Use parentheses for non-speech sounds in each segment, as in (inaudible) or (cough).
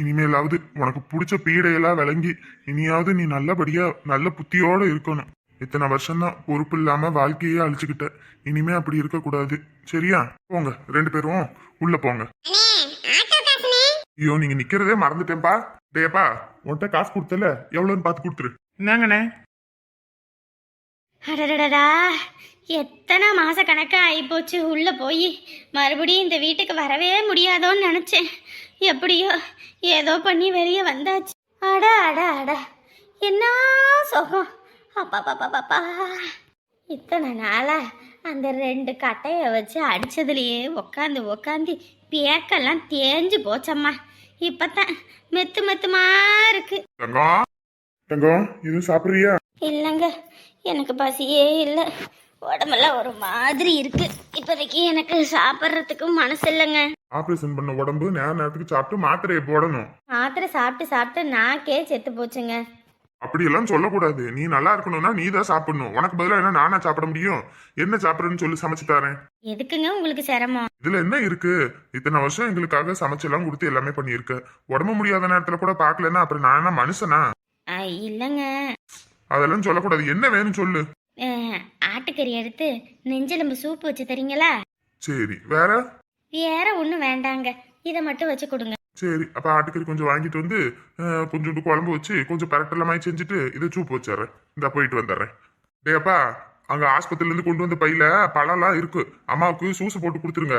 இனிமேலாவது உனக்கு பிடிச்ச பீடையெல்லாம் விளங்கி இனியாவது நீ நல்லபடியா நல்ல புத்தியோட இருக்கணும். இத்தனை வருஷம்தான் பொறுப்பு இல்லாம வாழ்க்கையே அழிச்சுக்கிட்ட. இனிமே அப்படி இருக்கக்கூடாது. சரியா? போங்க. ரெண்டு பேரும் உள்ள போங்க. ஐயோ நீங்க நிக்கிறதே மறந்துட்டேன்பா. டேப்பா உன்கிட்ட காசு கொடுத்தல? எவ்வளவுன்னு பார்த்து கொடுத்துரு. இந்தாங்கண்ணே அடடடடா எத்தனை மாச கணக்கா ஆயிப்போச்சு உள்ள போய் மறுபடியும் இந்த வீட்டுக்கு வரவே முடியாதோன்னு நினைச்சேன். எப்படியோ ஏதோ பண்ணி வெளியே வந்தாச்சு. அட அட அட. என்ன சுகம்? அப்பா பாப்பா பாப்பா இத்தனை நாளா அந்த ரெண்டு கட்டையை வச்சு அடிச்சதுலயே உக்காந்து உக்காந்து பேக்கெல்லாம் தேஞ்சு போச்சம்மா. இப்பதான் மெத்து மெத்துமா இருக்கு. தங்கம் தங்கம் இது சாப்பிடுறியா? இல்லைங்க எனக்கு பசியே இல்லை. உடம்பெல்லாம் ஒரு மாதிரி இருக்கு. இப்போதைக்கு எனக்கு சாப்பிட்றதுக்கு மனசு இல்லைங்க ஆபரேஷன் பண்ண உடம்பு நேர நேரத்துக்கு சாப்பிட்டு மாத்திரையை போடணும். மாத்திரை சாப்பிட்டு சாப்பிட்டு நாக்கே செத்து போச்சுங்க. அப்படியெல்லாம் சொல்லக்கூடாது. நீ நல்லா இருக்கணும்னா நீ தான் சாப்பிடணும். உனக்கு பதிலா என்ன நானா சாப்பிட முடியும்? என்ன சாப்பிடுறேன்னு சொல்லி சமைச்சு தரேன். எதுக்குங்க உங்களுக்கு சிரமம்? இதுல என்ன இருக்கு? இத்தனை வருஷம் எங்களுக்காக சமைச்செல்லாம் கொடுத்து எல்லாமே பண்ணியிருக்க. உடம்பு முடியாத நேரத்துல கூட பார்க்கலன்னா அப்புறம் நான் என்ன மனுஷனா? இல்லைங்க. அதெல்லாம் சொல்லக்கூடாது. என்ன வேணும் சொல்லு. ஆட்டுக்கறி எடுத்து நெஞ்செலும்பு சூப்பு வச்சு தரீங்களா? சரி வேற? வேற ஒன்றும் வேண்டாங்க. இதை மட்டும் வச்சு கொடுங்க. சரி அப்ப ஆட்டுக்கறி கொஞ்சம் வாங்கிட்டு வந்து கொஞ்சோண்டு குழம்பு வச்சு கொஞ்சம் பரட்டெல்லாம் செஞ்சுட்டு இதை சூப்பு வச்சிடுறேன். இந்த போயிட்டு வந்துடுறேன். டேப்பா அங்க ஆஸ்பத்திரில இருந்து கொண்டு வந்த பையில பழம்லாம் இருக்கு. அம்மாவுக்கு சூசு போட்டு கொடுத்துருங்க.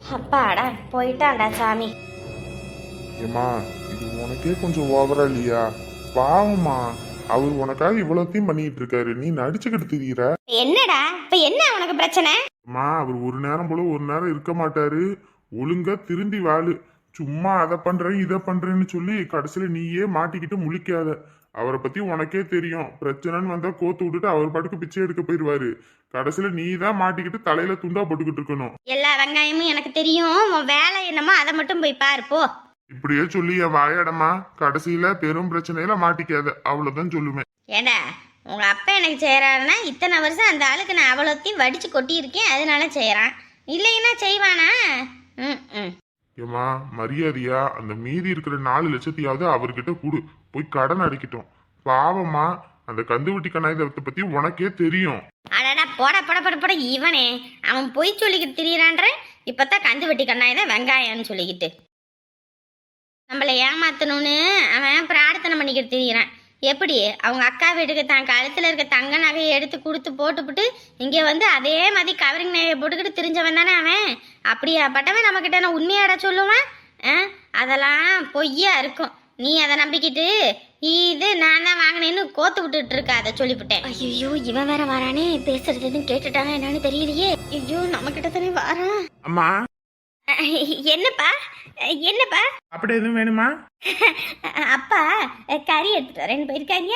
அப்பாடா போயிட்டாடா சாமி. ஏம்மா இது உனக்கே கொஞ்சம் ஓவரா இல்லையா? பாவம்மா அவர் உனக்காக இவ்வளோத்தையும் பண்ணிட்டு இருக்காரு. நீ நடிச்சுக்கிட்டு திரியிற. என்னடா? இப்போ என்ன உனக்கு பிரச்சனை? அம்மா அவர் ஒரு நேரம் போல ஒரு நேரம் இருக்க மாட்டாரு. ஒழுங்கா திருந்தி வாழு. சும்மா அதை பண்றேன் இதை பண்றேன்னு சொல்லி கடைசியில நீயே மாட்டிக்கிட்டு முழிக்காத. அவரை பத்தி உனக்கே தெரியும். பிரச்சனைன்னு வந்தா கோத்து விட்டுட்டு அவர் பாட்டுக்கு பிச்சை எடுக்க போயிருவாரு. கடைசியில நீ தான் மாட்டிக்கிட்டு தலையில துண்டா போட்டுக்கிட்டு இருக்கணும். எல்லா வெங்காயமும் எனக்கு தெரியும். உன் வேலை என்னமோ அதை மட்டும் போய் பாரு போ. இப்படியே சொல்லி என் வாயடமா கடைசியில பெரும் பிரச்சனையில மாட்டிக்காத. அவ்வளவுதான் சொல்லுவேன். ஏடா உங்க அப்பா எனக்கு செய்யறாருன்னா இத்தனை வருஷம் அந்த ஆளுக்கு நான் அவ்வளோத்தையும் வடிச்சு கொட்டியிருக்கேன் அதனால செய்யறான் இல்லைன்னா செய்வானா? ம் ஏமா மரியாதையா அந்த மீதி இருக்கிற நாலு லட்சத்தையாவது அவர்கிட்ட கொடு. போய் கடன் அடைக்கட்டும். பாவமா அந்த கந்துவட்டி கண்ணாயத்தை பத்தி உனக்கே தெரியும். அடடா போட போட போட போட இவனே. அவன் பொய் சொல்லிக்கிட்டு திரியிறான்ற? இப்பதான் கந்து வெட்டி கண்ணாயதான் வெங்காயம்னு சொல்லிக்கிட்டு. நம்மளை ஏமாத்தணும்னு அவன் பிரார்த்தனை பண்ணிக்கிட்டு திரியிறான். எப்படி? அவங்க அக்கா வீட்டுக்கு தான் கழுத்தில் இருக்க தங்க நகையை எடுத்து கொடுத்து போட்டுப்புட்டு இங்கே வந்து அதே மாதிரி கவரிங் நகையை போட்டுக்கிட்டு திரிஞ்சவன் தானே அவன்? அப்படியாப்பட்டவன் நம்மக்கிட்ட நான் உண்மையாட சொல்லுவான்? ஆ? அதெல்லாம் பொய்யா இருக்கும். நீ அதை நம்பிக்கிட்டு இது நான் தான் வாங்கினேன்னு கோத்து விட்டுட்டு இருக்க அதை சொல்லிவிட்டேன் ஐயோ இவன் வேற வரானே பேசுறது எதுவும் கேட்டுட்டாங்க என்னன்னு தெரியலையே. ஐயோ நம்ம கிட்ட தானே வாரான். அம்மா. (laughs) என்னப்பா? என்னப்பா? அப்படி எதுவும் வேணுமா? (laughs) அப்பா கறி எடுத்துட்டு வரேன்னு போயிருக்காங்க.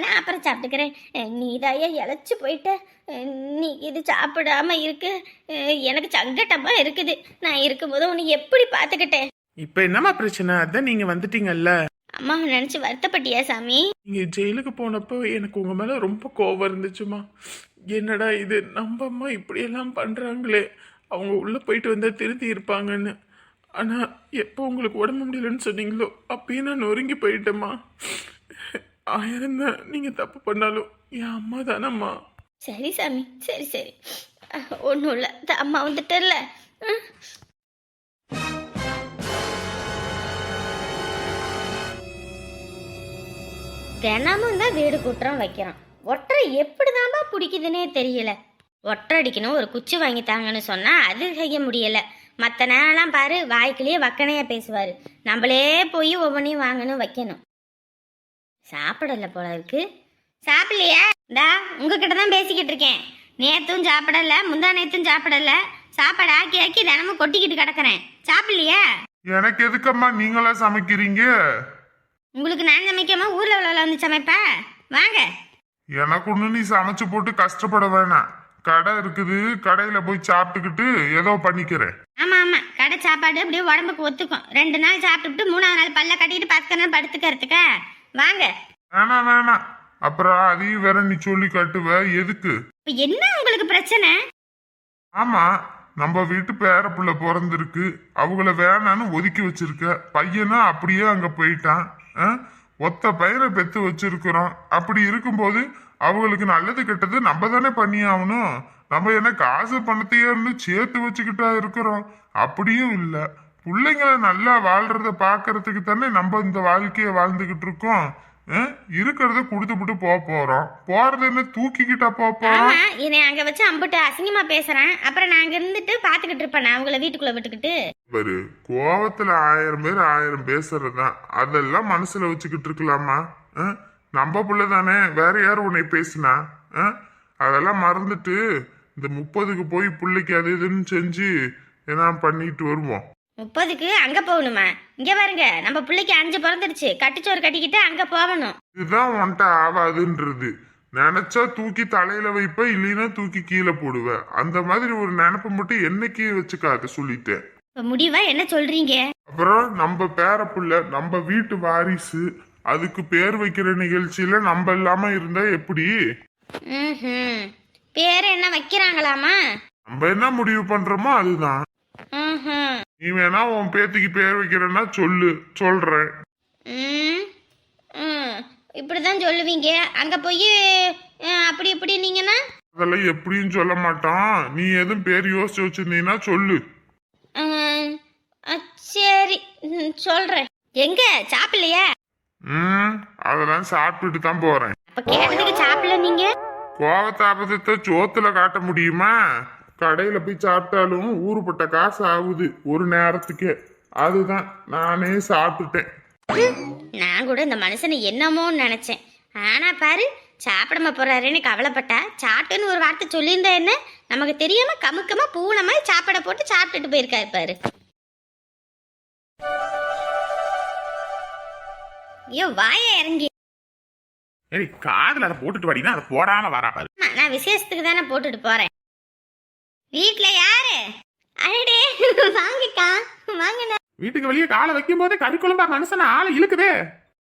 நான் அப்புறம் சாப்பிட்டுக்கிறேன். நீ தாயா இழைச்சி போயிட்ட. நீ இது சாப்பிடாம இருக்கு. எனக்கு சங்கட்டமா இருக்குது. நான் இருக்கும்போது உன்னை எப்படி பார்த்துக்கிட்டேன்? இப்போ என்னம்மா பிரச்சனை? அதான் நீங்க வந்துட்டீங்கல்ல. அம்மாவை நினச்சி வருத்தப்பட்டியா சாமி? நீங்க ஜெயிலுக்கு போனப்போ எனக்கு உங்க மேல ரொம்ப கோவம் இருந்துச்சுமா என்னடா இது? நம்ம அம்மா இப்படியெல்லாம் பண்றாங்களே. அவங்க உள்ளே போயிட்டு வந்தால் திருத்தி இருப்பாங்கன்னு. ஆனால் எப்போ உங்களுக்கு உடம்பு முடியலன்னு சொன்னீங்களோ அப்பயே நான் நொறுங்கி போயிட்டேம்மா. ஆயிரம் தான் தப்பு பண்ணாலும் என் அம்மா தானம்மா. சரி சாமி. சரி சரி. ஒன்றும் இல்லை. அம்மா வந்துட்டல தினமும் தான் வீடு குற்றம் வைக்கிறான். ஒற்றை எப்படி தான்பா பிடிக்குதுன்னே தெரியல. ஒற்றை அடிக்கணும் ஒரு குச்சி வாங்கி தாங்கன்னு சொன்னால் அது செய்ய முடியலை. மற்ற நேரம்லாம் பாரு வாய்க்குள்ளேயே வக்கனையாக பேசுவார். நம்மளே போய் ஒவ்வொன்றையும் வாங்கணும் வைக்கணும். சாப்பிடல போல இருக்கு. சாப்பிடலையா? டா உங்ககிட்ட தான் பேசிக்கிட்டு இருக்கேன். நேத்தும் சாப்பிடல முந்தா நேத்தும் சாப்பிடல. சாப்பாடு ஆக்கி ஆக்கி தினமும் கொட்டிக்கிட்டு கிடக்குறேன். சாப்பிடலையா? எனக்கு எதுக்கம்மா நீங்களா சமைக்கிறீங்க? உங்களுக்கு நான் சமைக்காம ஊர்ல உள்ள வந்து சமைப்பா? வாங்க. எனக்கு ஒண்ணு நீ சமைச்சு போட்டு கஷ்டப்பட வேணாம். கடை இருக்குது கடையில போய் சாப்பிட்டுக்கிட்டு ஏதோ பண்ணிக்கிறேன் ஆமா ஆமா. கடை சாப்பாடு அப்படியே உடம்புக்கு ஒத்துக்கும். ரெண்டு நாள் சாப்பிட்டுட்டு மூணாவது நாள் பல்ல கட்டிட்டு பத்து நாள் படுத்துக்கிறதுக்கா? வாங்க. வேணாம் வேணாம் அப்புறம் அதையும் வேற நீ சொல்லி கட்டுவ. எதுக்கு? என்ன உங்களுக்கு பிரச்சனை? ஆமா நம்ம வீட்டு பேர புள்ள பிறந்திருக்கு. அவங்கள வேணான்னு ஒதுக்கி வச்சிருக்க. பையனா அப்படியே அங்க போயிட்டான்? ஒத்த பயிரை பெத்து வச்சிருக்கிறோம். அப்படி இருக்கும்போது அவங்களுக்கு நல்லது கெட்டது நம்ம தானே பண்ணி ஆகணும் நம்ம என்ன காசு பணத்தையே இருந்து சேர்த்து வச்சுக்கிட்டா இருக்கிறோம். அப்படியும் இல்லை. பிள்ளைங்களை நல்லா வாழ்றத பார்க்கறதுக்கு தானே நம்ம இந்த வாழ்க்கையை வாழ்ந்துக்கிட்டு இருக்கோம். இருக்கிறத கொடுத்துப்புட்டு போக போறோம் போறது என்ன தூக்கிக்கிட்டா போக போறோம் என்னை அங்க வச்சு அம்பிட்டு அசிங்கமா பேசுறேன். அப்புறம் நான் அங்க இருந்துட்டு பாத்துக்கிட்டு இருப்பேன் அவங்கள வீட்டுக்குள்ள விட்டுக்கிட்டு. பாரு கோவத்துல ஆயிரம் பேர் ஆயிரம் பேசுறதுதான் அதெல்லாம் மனசுல வச்சுக்கிட்டு இருக்கலாமா? நம்ம புள்ள தானே வேற யார் உன்னை பேசுனா? அதெல்லாம் மறந்துட்டு இந்த முப்பதுக்கு போய் பிள்ளைக்கு அது இதுன்னு செஞ்சு என்ன பண்ணிட்டு வருவோம். முப்பதுக்கு அங்க போகணுமா? இங்க பாருங்க நம்ம பிள்ளைக்கு அஞ்சு பிறந்துடுச்சு கட்டிச்சோறு கட்டிக்கிட்டு அங்க போகணும். இதுதான் உன்ட்ட ஆகாதுன்றது நினைச்சா தூக்கி தலையில வைப்ப இல்லைன்னா தூக்கி கீழே போடுவ. அந்த மாதிரி ஒரு நினப்பை மட்டும் என்னைக்கு வச்சுக்காத சொல்லிட்டேன் இப்ப முடிவா? என்ன சொல்றீங்க? அப்புறம் நம்ம பேரப்புள்ள நம்ம வீட்டு வாரிசு அதுக்கு பேர் வைக்கிற நிகழ்ச்சியில நம்ம இல்லாம இருந்தா எப்படி. பேர் என்ன வைக்கிறாங்களாமா? நம்ம என்ன முடிவு பண்றோமோ அதுதான். நீ வேணா உன் பேத்திக்கு பேர் வைக்கிறேன்னா சொல்லு சொல்றேன். இப்படிதான் சொல்லுவீங்க. அங்க போய் அப்படி இப்படி நீங்கன்னா அதெல்லாம் எப்படின்னு சொல்ல மாட்டான். நீ எதுவும் பேர் யோசிச்சு வச்சிருந்தீங்கன்னா சொல்லு. சரி. சொல்றேன். எங்க? சாப்பிடலையா? ம் அதெல்லாம் சாப்பிட்டுட்டு தான் போறேன். அப்ப கேட்டதுக்கு சாப்பிடல நீங்க? கோவத்தாபதத்தை சோத்துல காட்ட முடியுமா? கடையில போய் சாப்பிட்டாலும் ஊருப்பட்ட காசு ஆகுது. ஒரு நேரத்துக்கே. அதுதான். நானே சாப்பிட்டுட்டேன். நான் கூட இந்த மனுஷனை என்னமோன்னு நினைச்சேன். ஆனா பாரு சாப்பிடாம போறாருன்னு கவலைப்பட்டா சாப்பிட்டுன்னு ஒரு வார்த்தை சொல்லியிருந்தா என்ன? நமக்கு தெரியாம கமுக்கமா பூனை மாதிரி சாப்பாடை போட்டு சாப்பிட்டுட்டு போயிருக்காரு பாரு. ஐயோ வாய இறங்கி. ஏய் காதுல அதை போட்டுட்டு வாடினா அதை போடாம வரா பாரு. நான் விசேஷத்துக்கு தானே போட்டுட்டு போறேன். வீட்ல யாரு? அடடே வாங்கக்கா வாங்கண்ணா. வீட்டுக்கு வெளியே காலை வைக்கும் போதே கறி குழம்பா மனுஷன? ஆளை இழுக்குதே.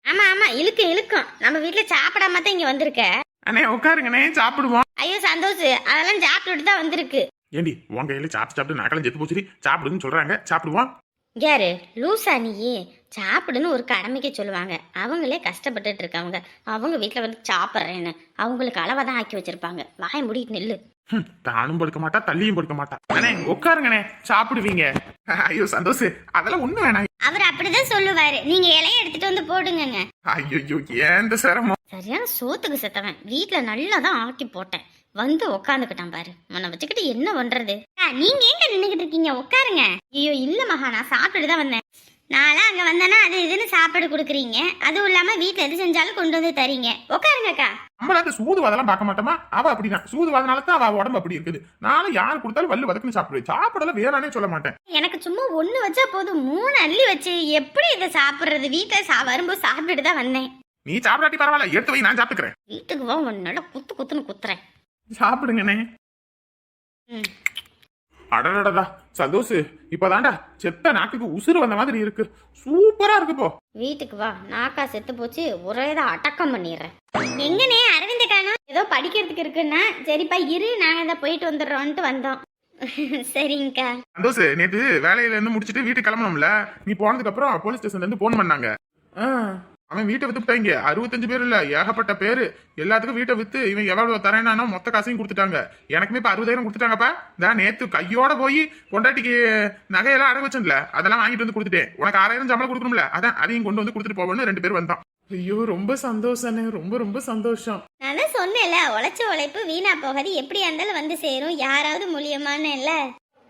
ஆமா ஆமா இழுக்கும் இழுக்கும். நம்ம வீட்ல சாப்பிடாம தான் இங்க வந்திருக்க. அண்ணே உட்காருங்கண்ணே சாப்பிடுவோம். ஐயோ சந்தோஷ் அதெல்லாம் சாப்பிட்டுட்டு தான் வந்திருக்கு. ஏண்டி உன் கையில சாப்பிட்டு சாப்பிட்டு நகலம் செத்து போச்சுடி. சாப்பிடுன்னு சொல்றாங்க. சாப்பிடுவோம். யாரு? லூசா நீயே. சாப்பிடுன்னு ஒரு கடமைக்கு சொல்லுவாங்க. அவங்களே கஷ்டப்பட்டுட்டு இருக்காங்க அவங்க வீட்டில் வந்து சாப்பிட்றேன்னு. அவங்களுக்கு அளவாக தான் ஆக்கி வச்சிருப்பாங்க. வாய முடிட்டு நில்லு. தானும் படுக்க மாட்டா தள்ளியும் படுக்க மாட்டா. அண்ணே உட்காருங்கண்ணே. சாப்பிடுவீங்க. ஐயோ சந்தோஷ் அதெல்லாம் ஒண்ணு வேணாம். அவர் அப்படிதான் சொல்லுவாரு. நீங்க இலைய எடுத்துட்டு வந்து போடுங்கங்க. ஐயோ ஏன் சிரமம்? சரியான சோத்துக்கு செத்தவன். வீட்ல நல்லா தான் ஆக்கி போட்டேன். வந்து உக்காந்துக்கிட்டான் பாரு. உன்னை வச்சுக்கிட்டு என்ன பண்றது? நீங்க எங்க நின்னுகிட்டு இருக்கீங்க? உட்காருங்க. ஐயோ இல்ல மகா நான் சாப்பிட்டுட்டு தான் வந்தேன். நான்லாம் அங்க வந்தேன்னா அது இதுன்னு சாப்பாடு கொடுக்குறீங்க. அதுவும் இல்லாம வீட்ல எது செஞ்சாலும் கொண்டு வந்து தரீங்க. உட்காருங்க அக்கா. நம்மள அந்த சூதுவாதெல்லாம் பார்க்க மாட்டோமா? அவ அப்படிதான். சூதுவாதனால தான் அவ உடம்பு அப்படி இருக்குது. நானும் யார் கொடுத்தாலும் வல்லு வதக்குன்னு சாப்பிடுவேன். சாப்பிடலாம் வேணானே சொல்ல மாட்டேன். எனக்கு சும்மா ஒண்ணு வச்சா போதும். மூணு அள்ளி வச்சு எப்படி இதை சாப்பிடுறது? வீட்டுல சா வரும்போது சாப்பிட்டுட்டு தான் வந்தேன். நீ சாப்பிடாட்டி பரவாயில்ல. எடுத்து வை நான் சாப்பிட்டுக்கிறேன். வீட்டுக்கு வா உன்னால குத்து குத்துன்னு குத்துறேன். சாப்பிடுங்கண்ணே. ம். அடடடடா சந்தோஷ் இப்பதான்டா செத்த நாக்குக்கு உசுறு வந்த மாதிரி இருக்கு. சூப்பரா இருக்கு போ. வீட்டுக்கு வா நாக்கா செத்து போச்சு ஒரே தான் அடக்கம் பண்ணிடுறேன். எங்கனே அரவிந்த காணா ஏதோ படிக்கிறதுக்கு இருக்குன்னா சரிப்பா இரு நாங்க இதை போயிட்டு வந்துடுறோன்ட்டு வந்தோம். (laughs) சரிங்கக்கா. சந்தோஷ் நேத்து வேலையில இருந்து முடிச்சிட்டு வீட்டுக்கு கிளம்பணும்ல. நீ போனதுக்கு அப்புறம் போலீஸ் ஸ்டேஷன்ல இருந்து போன் பண்ணாங்க. அவன் வீட்டை வித்துட்டாங்க அறுபத்தஞ்சு பேர் இல்ல ஏகப்பட்ட பேரு. எல்லாத்துக்கும் வீட்டை வித்து இவன் எவ்வளவு தரேனா மொத்த காசையும் கொடுத்துட்டாங்க. எனக்குமே இப்ப அறுபதாயிரம் கொடுத்துட்டாங்கப்பா. தான் நேத்து கையோட போய் பொண்டாட்டிக்கு நகையெல்லாம் அடகு வச்சுல அதெல்லாம் வாங்கிட்டு வந்து கொடுத்துட்டேன். உனக்கு ஆறாயிரம் சம்பளம் கொடுக்கணும்ல அதான் அதையும் கொண்டு வந்து கொடுத்துட்டு போவேன்னு ரெண்டு பேர் வந்தான். ஐயோ ரொம்ப சந்தோஷம் ரொம்ப ரொம்ப சந்தோஷம். நான் சொன்னேன்ல உழைச்ச உழைப்பு வீணா போகாது. எப்படி இருந்தாலும் வந்து சேரும். யாராவது மூலியமான்னு இல்ல.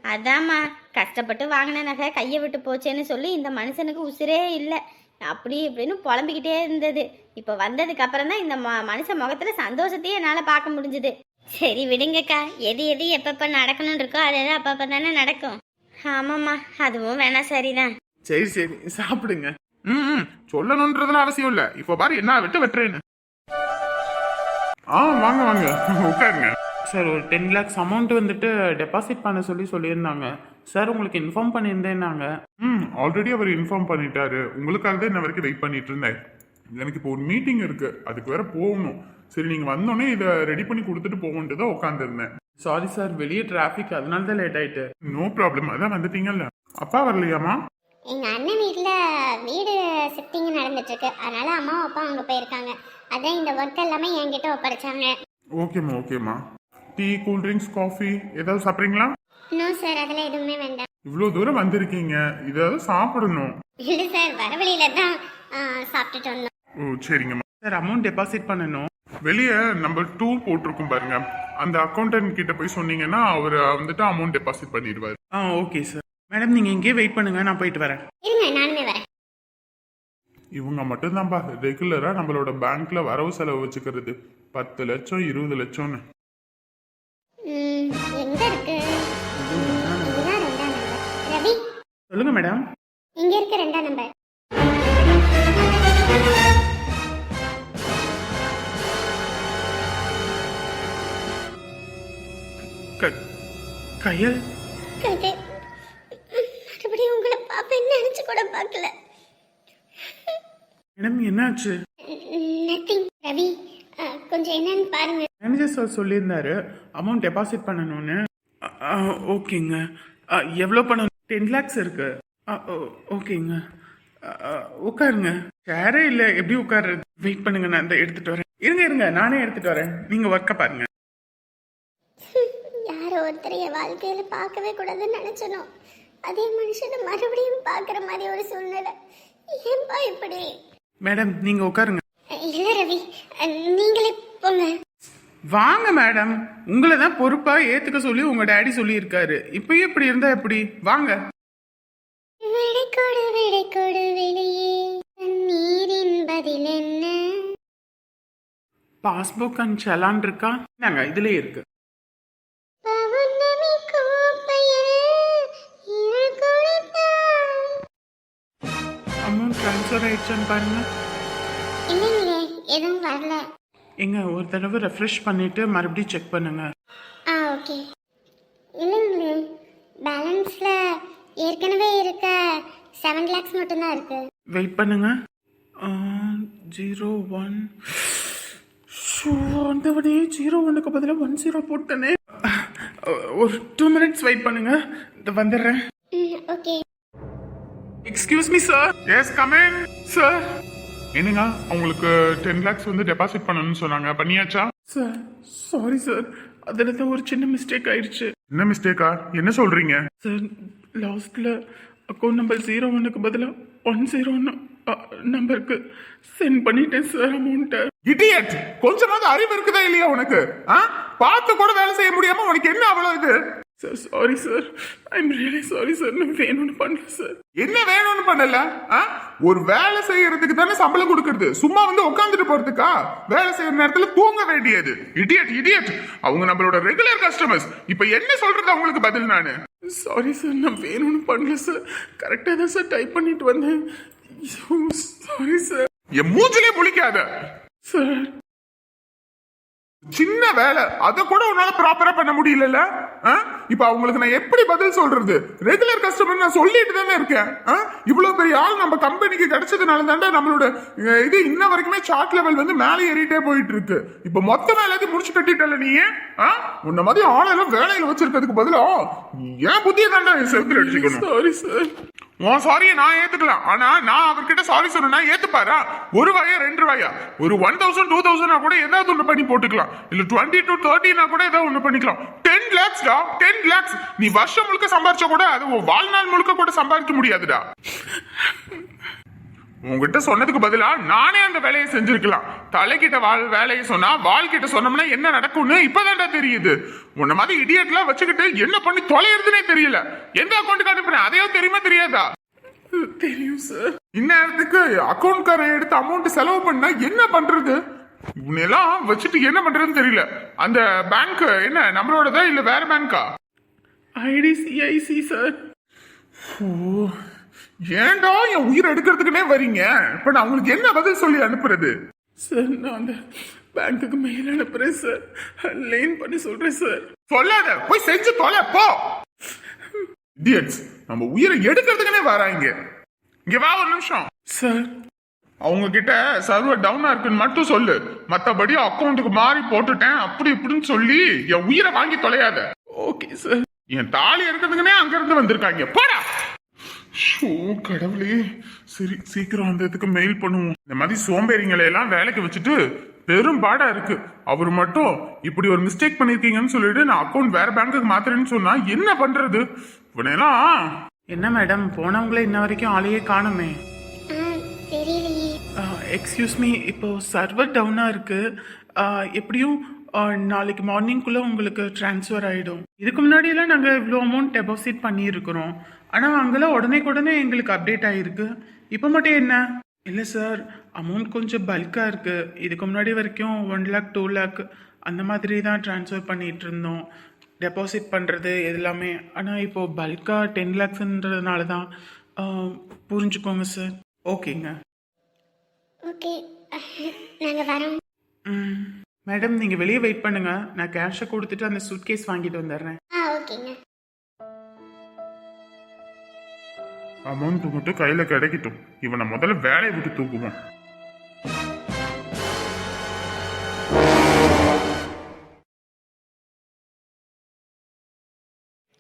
அதாம்மா கஷ்டப்பட்டு வாங்கின நகை கையை விட்டு போச்சேன்னு சொல்லி இந்த மனுஷனுக்கு உசுரே இல்லை. அப்படி இப்படின்னு புலம்பிக்கிட்டே இருந்தது. இப்போ வந்ததுக்கு அப்புறம் தான் இந்த ம- மனுஷன் முகத்துல சந்தோஷத்தையே என்னால் பார்க்க முடிஞ்சுது. சரி விடுங்கக்கா. எது எது எப்பப்போ நடக்கணும்னு இருக்கோ அது எது அப்பப்போ தானே நடக்கும். ஆமாம்மா அதுவும் வேணா சரிதான். சரி சரி. சாப்பிடுங்க. ம் ம், சொல்லணுன்றதுல அவசியம் இல்ல. இப்போ பாரு என்ன வெட்டு வெட்டுறேன்னு. ஆ வாங்க வாங்க. உட்காருங்க. சார் ஒரு டென் லேக்ஸ் அமௌண்ட் வந்துட்டு டெபாசிட் பண்ண சொல்லி சொல்லியிருந்தாங்க. சார் உங்களுக்கு இன்ஃபார்ம் பண்ணியிருந்தேன்னாங்க. ம் ஆல்ரெடி அவர் இன்ஃபார்ம் பண்ணிட்டாரு. உங்களுக்காக தான் இன்ன வரைக்கும் வெயிட் பண்ணிட்டு இருந்தேன். எனக்கு இப்போ ஒரு மீட்டிங் இருக்கு. அதுக்கு வேற போகணும். சரி நீங்க வந்தோடனே இதை ரெடி பண்ணி கொடுத்துட்டு போகணுன்ட்டு தான் உட்காந்துருந்தேன் சாரி சார் வெளியே டிராஃபிக் அதனால தான் லேட் ஆயிட்டு. நோ ப்ராப்ளம் அதான் வந்துட்டீங்கல்ல. அப்பா வரலையாமா எங்க அண்ணன் வீட்ல வீடு ஷிஃப்டிங் நடந்துட்டு இருக்கு அதனால அம்மா அப்பா அங்க போயிருக்காங்க. அதான் இந்த ஒர்க் எல்லாமே என்கிட்ட ஒப்படைச்சாங்க. ஓகேம்மா ஓகேம்மா டீ கூல் ட்ரிங்க்ஸ் காஃபி ஏதாவது சாப்பிட்றீங்களா? இன்னும் சார் அதெல்லாம் எதுவுமே வேண்டாம். இவ்வளோ தூரம் வந்திருக்கீங்க. இதாவது சாப்பிடணும். இல்ல சார் வர வழியில தான் சாப்பிட்டுட்டு வந்தோம். ஓ சரிங்கம்மா சார் அமௌண்ட் டெபாசிட் பண்ணணும். வெளியே நம்பர் டூ போட்டிருக்கும் பாருங்க. அந்த அக்கௌண்டன்ட் கிட்ட போய் சொன்னீங்கன்னா அவர் வந்துட்டு அமௌண்ட் டெபாசிட் பண்ணிடுவார். ஆ ஓகே சார் மேடம் நீங்கள் இங்கேயே வெயிட் பண்ணுங்க. நான் போயிட்டு வரேன். இருங்க நானுமே வரேன். இவங்க மட்டும்தான்ப்பா ரெகுலரா நம்மளோட பேங்க்ல வரவு செலவு வச்சுக்கிறது. பத்து லட்சம் இருபது லட்சம்னு. சொல்லுங்க மேடம். இங்க இருக்க ரெண்டாம் நம்பர் கையல்? மறுபடியும் உங்களை பாப்பேன்னு நினைச்சு கூட பார்க்கல. மேடம் என்னாச்சு? நத்திங் ரவி கொஞ்சம் என்னன்னு பாருங்க. மேனேஜர் சார் சொல்லியிருந்தாரு அமௌண்ட் டெபாசிட் பண்ணணும்னு. ஓகேங்க. எவ்வளோ பணம் டென் லேக்ஸ் இருக்கு. ஓகேங்க. உட்காருங்க. சேரே இல்லை எப்படி உட்காருறது? வெயிட் பண்ணுங்க நான் இந்த எடுத்துட்டு வரேன். இருங்க இருங்க நானே எடுத்துட்டு வரேன். நீங்க ஒர்க்கை பாருங்க. (laughs) யாரோ ஒருத்தர் என் வாழ்க்கையில பார்க்கவே கூடாதுன்னு நினைச்சனோ. அதே மனுஷனை மறுபடியும் பார்க்குற மாதிரி ஒரு சூழ்நிலை. ஏன்பா இப்படி? மேடம் நீங்க உட்காருங்க. இல்ல ரவி. நீங்களே போங்க. வாங்க மேடம் உங்களை தான் பொறுப்பா ஏத்துக்க சொல்லி உங்க டாடி சொல்லியிருக்காரு. இப்போ இப்படி இருந்தா எப்படி? வாங்க. பாஸ்புக் அண்ட் செலான் இருக்கா? நாங்க இதுலயே இருக்கு. அமௌண்ட் ட்ரான்ஸ்ஃபர் ஆயிடுச்சான்னு பாருங்க. இல்லைங்களே எதுவும் வரல. எங்க ஒரு தடவை ரெஃப்ரெஷ் பண்ணிட்டு மறுபடியும் செக் பண்ணுங்க. ஆ ஓகே. இல்லைங்களே பேலன்ஸில் ஏற்கனவே இருக்க செவன் லேக்ஸ் மட்டும்தான் இருக்கு. வெயிட் பண்ணுங்க. ஜீரோ ஒன் அந்த வழியே ஜீரோ ஒன்னுக்கு பதிலாக ஒன் ஜீரோ போட்டனே. ஒரு டூ மினிட்ஸ் வெயிட் பண்ணுங்க. வந்துடுறேன். Okay. Excuse me sir yes come on sir என்னங்க உங்களுக்கு டென் லேக்ஸ் வந்து டெபாசிட் பண்ணணும்னு சொன்னாங்க. பண்ணியாச்சா? சார் சாரி சார் அதில் தான் ஒரு சின்ன மிஸ்டேக் ஆயிடுச்சு. என்ன மிஸ்டேக்கா என்ன சொல்றீங்க? சார் லாஸ்ட்ல அக்கௌண்ட் நம்பர் ஜீரோ ஒன்னுக்கு பதிலாக ஒன் ஜீரோ ஒன்று நம்பருக்கு சென்ட் பண்ணிட்டேன் சார் அமௌண்ட்டை இடியட் கொஞ்சமாவது அறிவு இருக்குதா இல்லையா உனக்கு? ஆ? பார்த்து கூட வேலை செய்ய முடியாம உனக்கு என்ன அவ்வளவு இது? Sir sorry sir I'm really sorry sir நான் வேணும்னு பண்ணல சார் என்ன வேணும்னு பண்ணல? ஒரு வேலை செய்யறதுக்கு தானே சம்பளம் கொடுக்கறது. சும்மா வந்து உட்காந்துட்டு போறதுக்கா? வேலை செய்யற நேரத்துல தூங்க வேண்டியது. இடியட் இடியட் அவங்க நம்மளோட ரெகுலர் கஸ்டமர்ஸ் இப்ப என்ன சொல்றது அவங்களுக்கு பதில் நானு? சாரி சார் நான் வேணும்னு பண்ணல சார் கரெக்டாக தான் சார் டைப் பண்ணிட்டு வந்தேன். சாரி சார் என் மூஞ்சிலே முழிக்காத சார் சின்ன வேலை. அத கூட உன்னால ப்ராப்பரா பண்ண முடியலல்ல? ஆ? இப்ப அவங்களுக்கு நான் எப்படி பதில் சொல்றது? ரெகுலர் கஸ்டமர் நான் சொல்லிட்டு தானே இருக்கேன்? இவ்வளவு பெரிய ஆள் நம்ம கம்பெனிக்கு கிடைச்சதுனால தாண்டா நம்மளோட இது இன்ன வரைக்குமே சார்ட் லெவல் வந்து மேலே ஏறிட்டே போயிட்டு இருக்கு இப்ப மொத்தமா எல்லாத்தையும் முடிச்சு கட்டிட்டல நீ? உன்ன மாதிரி ஆளெல்லாம் வேலையில வச்சிருக்கிறதுக்கு பதிலா? ஏன் புத்திய தாண்டா செவுத்துல அடிச்சுக்கணும்? சாரி சார் உன் சாரியை நான் ஏத்துக்கலாம் ஆனா நான் அவர்கிட்ட சாரி சொன்னா ஏத்துப்பாரா? ஒரு வாயா ரெண்டு வாயா? ஒரு ஒன் தௌசண்ட் டூ தௌசண்ட் கூட ஏதாவது ஒண்ணு பண்ணி போட்டுக்கலாம். இல்ல டுவெண்ட்டி டு தேர்ட்டினா கூட ஏதாவது ஒண்ணு பண்ணிக்கலாம். டென் லேக்ஸ்டா டென் லேக்ஸ் நீ வருஷம் முழுக்க சம்பாரிச்சா கூட அது உன் வாழ்நாள் முழுக்க கூட சம்பாதிக்க முடியாதுடா. உங்ககிட்ட சொன்னதுக்கு பதிலா நானே அந்த வேலையை செஞ்சிருக்கலாம். தலைக்கிட்ட வாழ் வேலையை சொன்னா வால் கிட்ட சொன்னோம்னா என்ன நடக்கும்னு இப்பதான்டா தெரியுது. உன்ன மாதிரி இடியட்லாம் வச்சுக்கிட்டு என்ன பண்ணி தொலைறதுனே தெரியல. எந்த அக்கௌண்ட்டுக்கு அனுப்புறேன் அதையோ தெரியுமா தெரியாதா? தெரியும் சார் இந்நேரத்துக்கு அக்கௌண்ட் காரன் எடுத்து அமௌண்ட் செலவு பண்ணா என்ன பண்றது? இவனெல்லாம் வச்சுட்டு என்ன பண்றதுன்னு தெரியல. அந்த பேங்க் என்ன நம்மளோடதா இல்ல வேற பேங்கா ஐடிசிஐசி சார் ஓ ஏன்டா என் உயிர் எடுக்கிறதுக்குனே வரீங்க? இப்ப நான் உங்களுக்கு என்ன பதில் சொல்லி அனுப்புறது? சார் நான் அந்த பேங்க்குக்கு மெயில் அனுப்புகிறேன் சார் லைன் பண்ணி சொல்கிறேன் சார் சொல்லாத போய் செஞ்சு தொலை போ. இடியட்ஸ் நம்ம உயிரை எடுக்கிறதுக்குனே வராங்க. இங்க வா ஒரு நிமிஷம். சார் அவங்க கிட்ட சர்வர் டவுனா இருக்குன்னு மட்டும் சொல்லு. மத்தபடி அக்கௌண்ட்டுக்கு மாறி போட்டுட்டேன். அப்படி இப்படின்னு சொல்லி என் உயிரை வாங்கி தொலையாத. ஓகே சார் என் தாலி இருக்கிறதுக்குனே அங்க இருந்து வந்திருக்காங்க. போடா! ஷோ கடவுளே. சரி சீக்கிரம் வந்ததுக்கு மெயில் பண்ணுவோம். இந்த மாதிரி சோம்பேறிங்களை எல்லாம் வேலைக்கு வச்சுட்டு பெரும் பாடா இருக்கு. அவர் மட்டும் இப்படி ஒரு மிஸ்டேக் பண்ணிருக்கீங்கன்னு சொல்லிட்டு நான் அக்கௌண்ட் வேற பேங்க்குக்கு மாத்துறேன்னு சொன்னா என்ன பண்றது? இவனெல்லாம் என்ன மேடம் போனவங்கள இன்ன வரைக்கும் ஆளையே காணுமே. எக்ஸ்கியூஸ் மீ இப்போது சர்வர் டவுனாக இருக்குது எப்படியும் நாளைக்கு மார்னிங்குள்ளே உங்களுக்கு ட்ரான்ஸ்ஃபர் ஆகிடும் இதுக்கு முன்னாடியெல்லாம் நாங்கள் இவ்வளோ அமௌண்ட் டெபாசிட் பண்ணியிருக்கிறோம். ஆனால் அங்கெல்லாம் உடனே உடனே எங்களுக்கு அப்டேட் ஆகிருக்கு இப்போ மட்டும் என்ன? இல்லை சார் அமௌண்ட் கொஞ்சம் பல்காக இருக்குது இதுக்கு முன்னாடி வரைக்கும் ஒன் லேக் டூ லேக் அந்த மாதிரி தான் ட்ரான்ஸ்ஃபர் பண்ணிகிட்டு இருந்தோம். டெபாசிட் பண்ணுறது எல்லாமே. ஆனால் இப்போது பல்காக டென் லேக்ஸுன்றதுனால தான் புரிஞ்சுக்கோங்க சார் ஓகேங்க ஓகே வரோம். ம். மேடம் நீங்கள் வெளியே வெயிட் பண்ணுங்க. நான் கேஷை கொடுத்துட்டு அந்த சூட்கேஸ் வாங்கிட்டு வந்துடுறேன். ஆ ஓகேங்க. அமௌண்ட் மட்டும் கையில கிடைக்கட்டும். இவனை முதல்ல வேலையை விட்டு தூக்குவோம்.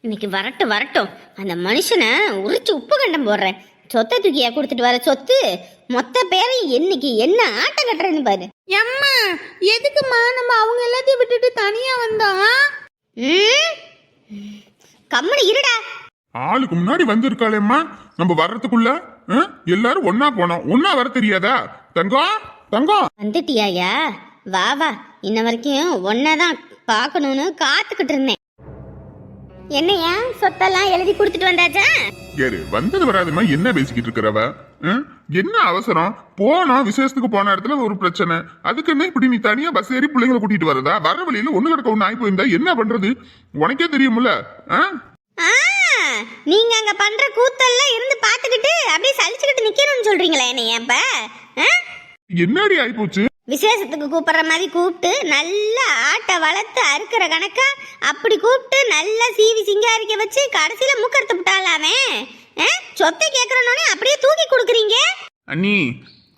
இன்னைக்கு வரட்டும் வரட்டும். அந்த மனுஷனை உரிச்சு உப்பு கண்டம் போடுறேன். சொத்தை தூக்கியா கொடுத்துட்டு வர சொத்து மொத்த பேரையும் என்னைக்கு என்ன ஆட்டம் கட்டுறேன்னு பாரு. அம்மா எதுக்குமா நம்ம அவங்க எல்லாத்தையும் விட்டுட்டு தனியா வந்தோம் ம்? கம்முனு இருடா. ஆளுக்கு முன்னாடி வந்திருக்காளேம்மா. நம்ம வர்றதுக்குள்ள? எல்லாரும் ஒன்னா போனோம். ஒன்னா வர தெரியாதா? தங்கம் தங்கம் வந்துட்டியாயா வா வா. இன்ன வரைக்கும் ஒன்னதான் பார்க்கணும்னு காத்துக்கிட்டு இருந்தேன். என்னையா சொத்தெல்லாம் எழுதி கொடுத்துட்டு வந்தாச்சா? ஏறு வந்தது வராதுமா? என்ன பேசிக்கிட்டு இருக்கிறவ? என்ன அவசரம்? போனோம் விசேஷத்துக்கு போன இடத்துல ஒரு பிரச்சனை. அதுக்கு என்ன இப்படி நீ தனியா பஸ் ஏறி பிள்ளைங்களை கூட்டிட்டு வரதா? வர வழியில ஒண்ணு கிடக்க ஒண்ணு ஆகி போயிருந்தா என்ன பண்றது? உனக்கே தெரியும்ல நீங்க அங்க பண்ற கூத்தெல்லாம் இருந்து பார்த்துக்கிட்டு அப்படியே சலிச்சுக்கிட்டு நிக்கணும்னு சொல்றீங்களா என்னைய அப்ப? என்னடி ஆயிப்போச்சு? விசேஷத்துக்கு கூப்பிடுற மாதிரி கூப்பிட்டு நல்லா ஆட்டை வளர்த்து அறுக்கிற கணக்கா அப்படி கூப்பிட்டு நல்லா சீவி சிங்காரிக்க வச்சு கடைசியில மூக்கறுத்து விட்டாலாமே? சொத்தை கேட்கறனோடனே அப்படியே தூக்கி கொடுக்குறீங்க? அண்ணி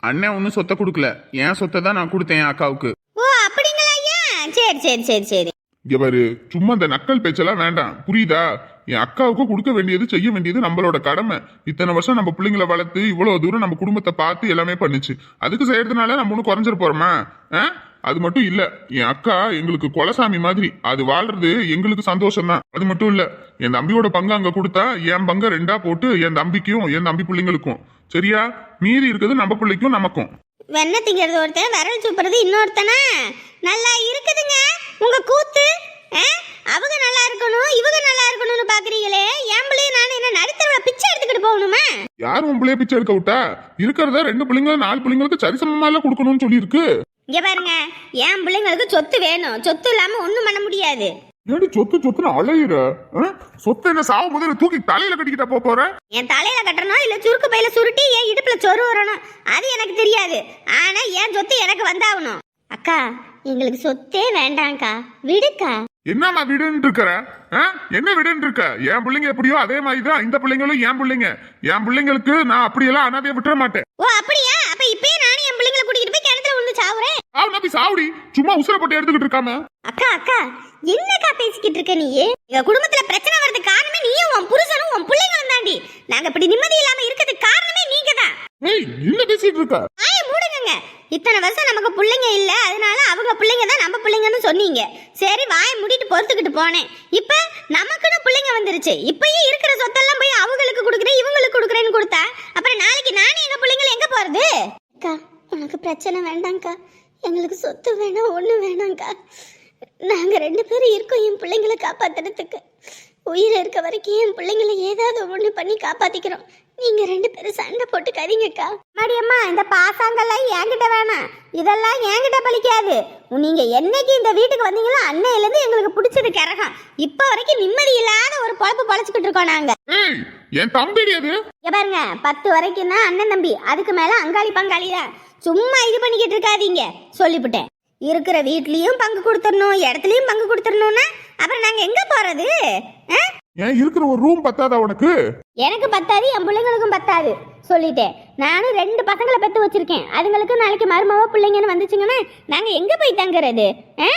அண்ணன் ஒன்றும் சொத்தை கொடுக்கல. என் சொத்தை தான் நான் கொடுத்தேன் அக்காவுக்கு. ஓ அப்படிங்களா ஐயா? சரி சரி சரி சரி. இவரு சும்மா இந்த நக்கல் பேச்செல்லாம் வேண்டாம். புரியுதா? என் அக்காவுக்கு கொடுக்க வேண்டியது செய்ய வேண்டியது நம்மளோட கடமை. இத்தனை வருஷம் நம்ம பிள்ளைங்களை வளர்த்து இவ்வளவு தூரம் நம்ம குடும்பத்தை பார்த்து எல்லாமே பண்ணுச்சு. அதுக்கு செய்யறதுனால நம்ம ஒன்றும் குறைஞ்சிட போறோமா? ஆ? அது மட்டும் இல்ல. என் அக்கா எங்களுக்கு கொலசாமி மாதிரி. அது வாழ்றது எங்களுக்கு சந்தோஷம் தான் அது மட்டும் இல்ல. என் தம்பியோட பங்கு அங்க கொடுத்தா என் பங்கை ரெண்டா போட்டு என் தம்பிக்கும் என் தம்பி பிள்ளைங்களுக்கும். சரியா? மீதி இருக்கிறது நம்ம பிள்ளைக்கும் நமக்கும். வெண்ணெய் திங்கிறது ஒருத்தன் விரல் சூப்புறது இன்னொருத்தனா. நல்லா இருக்குதுங்க. உங்க கூத்து? அவங்க நல்லா இருக்கணும் இவங்க நல்லா இருக்கணும்னு பாக்குறீங்களே. என் பிள்ளைய நான் என்ன நடுத்தரவுல பிச்சை எடுத்துக்கிட்டு போகணுமா? யார் உன் பிள்ளைய பிச்சை எடுக்க விட்டா? இருக்கிறத ரெண்டு பிள்ளைங்க நாலு பிள்ளைங்களுக்கு சரிசமமா எல்லாம் கொடுக்கணும்னு சொல்லி இருக்கு இங்க பாருங்க. என் பிள்ளைங்களுக்கு சொத்து வேணும். சொத்து இல்லாம ஒண்ணும் பண்ண முடியாது. ஏடி சொத்து சொத்துன்னு அலையிற? ஆ? சொத்தை என்ன சாவு முதல்ல தூக்கி தலையில கட்டிக்கிட்டா போற? என் தலையில கட்டணும் இல்ல சுருக்கு பையில சுருட்டி என் இடுப்புல சொரு வரணும்? அது எனக்கு தெரியாது. ஆனா என் சொத்து எனக்கு வந்தாகணும். அக்கா எங்களுக்கு சொத்தே வேண்டாம்க்கா. விடுக்கா. என்னம்மா விடுன்னு இருக்கிற? ஆ? என்ன விடுன்னு இருக்க? என் பிள்ளைங்க எப்படியோ அதே மாதிரி தான் இந்த பிள்ளைங்களும் என் பிள்ளைங்க. என் பிள்ளைங்களுக்கு நான் அப்படியெல்லாம் அனாதைய விட்டுற மாட்டேன். ஓ அப்படியா? அப்ப இப்பயே நானும் என் பிள்ளைங்களை கூட்டிட்டு போய் கிணத்துல விழுந்து சாவுறேன்? சாவு நம்பி சாவுடி. சும்மா உசுர போட்டு எடுத்துக்கிட்டு இருக்காம. அக்கா அக்கா என்னக்கா பேசிக்கிட்டு இருக்க நீ எங்க குடும்பத்துல பிரச்சனை வர்றதுக்கு காரணமே நீயும் உன் புருஷனும் உன் பிள்ளைங்களும் தாண்டி. நாங்க இப்படி நிம்மதி இல்லாம இருக்கிறதுக்கு காரணமே நீங்க தான் ஏய் என்ன பேசிட்டு இருக்க. ஆய மூடுங்க இத்தனை வருஷம் நமக்கு பிள்ளைங்க இல்ல. அதனால அவங்க பிள்ளைங்க தான் நம்ம பிள்ளைங்கன்னு சொன்னீங்க. சரி வாயை மூடிட்டு பொறுத்துக்கிட்டு போனேன். இப்ப நமக்குன்னு பிள்ளைங்க வந்துருச்சு. இப்பயே இருக்கிற சொத்தெல்லாம் போய் அவங்களுக்கு கொடுக்குறேன் இவங்களுக்கு கொடுக்குறேன்னு கொடுத்தா? அப்புறம் நாளைக்கு நானே எங்க பிள்ளைங்களை எங்க போறது? அக்கா உனக்கு பிரச்சனை வேண்டாம்க்கா. எங்களுக்கு சொத்து வேணாம் ஒண்ணு வேணாம்க்கா. நாங்க ரெண்டு பேரும் இருக்கோம் என் பிள்ளைங்களை காப்பாத்துறதுக்கு. உயிர் இருக்க வரைக்கும் என் பிள்ளைங்களை ஏதாவது ஒண்ணு பண்ணி காப்பாத்திக்கிறோம். நீங்க ரெண்டு பேரும் சண்டை போட்டு கதிங்கக்கா. மாடியம்மா இந்த பாசாங்கெல்லாம் என்கிட்ட வேணாம். இதெல்லாம் என்கிட்ட பலிக்காது நீங்க என்னைக்கு இந்த வீட்டுக்கு வந்தீங்களோ அன்னையில இருந்து எங்களுக்கு பிடிச்சது கரகம். இப்ப வரைக்கும் நிம்மதி இல்லாத ஒரு பொழப்பு பொழைச்சிக்கிட்டு இருக்கோம் நாங்க. ஏய் என் தம்பிடி அது? பாருங்க பத்து வரைக்கும் தான் அண்ணன் தம்பி. அதுக்கு மேல அங்காளி பங்காளி தான் சும்மா இது பண்ணிக்கிட்டு இருக்காதீங்க. சொல்லிவிட்டேன் இருக்கிற வீட்லயும் பங்கு கொடுத்துடணும் இடத்துலயும் பங்கு கொடுத்துடணும்னா? அப்புறம் நாங்க எங்க போறது? ஏன் இருக்கிற ஒரு ரூம் பத்தாதா உனக்கு? எனக்கு பத்தாது என் பிள்ளைங்களுக்கும் பத்தாது சொல்லிட்டேன். நானும் ரெண்டு பசங்களை பெற்று வச்சிருக்கேன். அதுங்களுக்கு நாளைக்கு மருமவ பிள்ளைங்கன்னு வந்துச்சுங்கன்னா நாங்கள் எங்கே போய் தங்குறது? ஆ?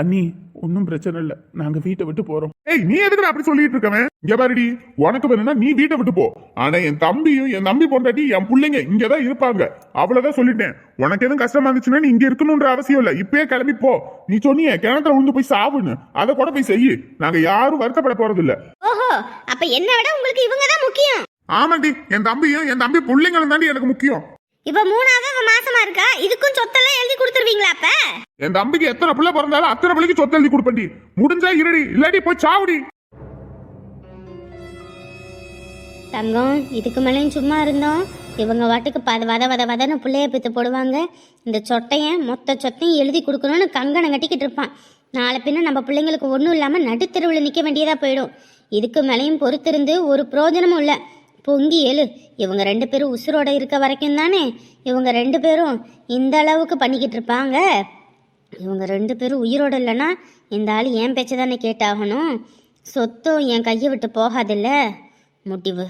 அண்ணி ஒன்றும் பிரச்சனை இல்லை. நாங்கள் வீட்டை விட்டு போகிறோம் ஏய் நீ எதுக்கு அப்படி சொல்லிட்டு இருக்கவன் இங்க பாருடி உனக்கு வேணும்னா நீ வீட்டை விட்டு போ. ஆனா என் தம்பியும் என் தம்பி பொண்டாட்டி என் பிள்ளைங்க இங்கதான் இருப்பாங்க. அவ்வளவுதான் சொல்லிட்டேன். உனக்கு எதுவும் கஷ்டமா இருந்துச்சுன்னா நீ இங்க இருக்கணும்ன்ற அவசியம் இல்ல. இப்பயே கிளம்பி போ. நீ சொன்னியே கிணத்துல விழுந்து போய் சாவுன்னு. அதை கூட போய் செய்யு. நாங்க யாரும் வருத்தப்பட போறது இல்ல ஓஹோ அப்போ என்னை விட உங்களுக்கு இவங்க தான் முக்கியம். ஆமாண்டி என் தம்பியும் என் தம்பி பிள்ளைங்களும் தாண்டி எனக்கு முக்கியம். இப்போ மூணாவது அவ மாசமா இருக்கா? இதுக்கும் சொத்தெல்லாம் எழுதி கொடுத்துருவீங்களா அப்ப? என் தம்பிக்கு எத்தனை பிள்ளை பிறந்தாலும் அத்தனை பிள்ளைக்கு சொத்து எழுதி கொடுப்பேன்டி முடிஞ்சா இருடி இல்லாட்டி போய் சாவுடி. தங்கம் இதுக்கு மேலேயும் சும்மா இருந்தோம். இவங்க வாட்டுக்கு பத வத வத வதன்னு பிள்ளைய பித்து போடுவாங்க. இந்த சொட்டையன் மொத்த சொத்தையும் எழுதி கொடுக்கணும்னு கங்கணம் கட்டிக்கிட்டு இருப்பான். நாளை பின்ன நம்ம பிள்ளைங்களுக்கு ஒன்றும் இல்லாமல் நடுத்தெருவில் நிற்க வேண்டியதாக போயிடும். இதுக்கு மேலேயும் பொறுத்திருந்து ஒரு பிரயோஜனமும் இல்லை. பொங்கி எழு. இவங்க ரெண்டு பேரும் உசுரோட இருக்க வரைக்கும் தானே? இவங்க ரெண்டு பேரும் இந்த அளவுக்கு பண்ணிக்கிட்டு இருப்பாங்க? இவங்க ரெண்டு பேரும் உயிரோட இல்லைன்னா இந்த ஆள் என் பேச்சை தானே கேட்டாகணும்? சொத்தும் என் கையை விட்டு போகாதில்ல? முடிவு.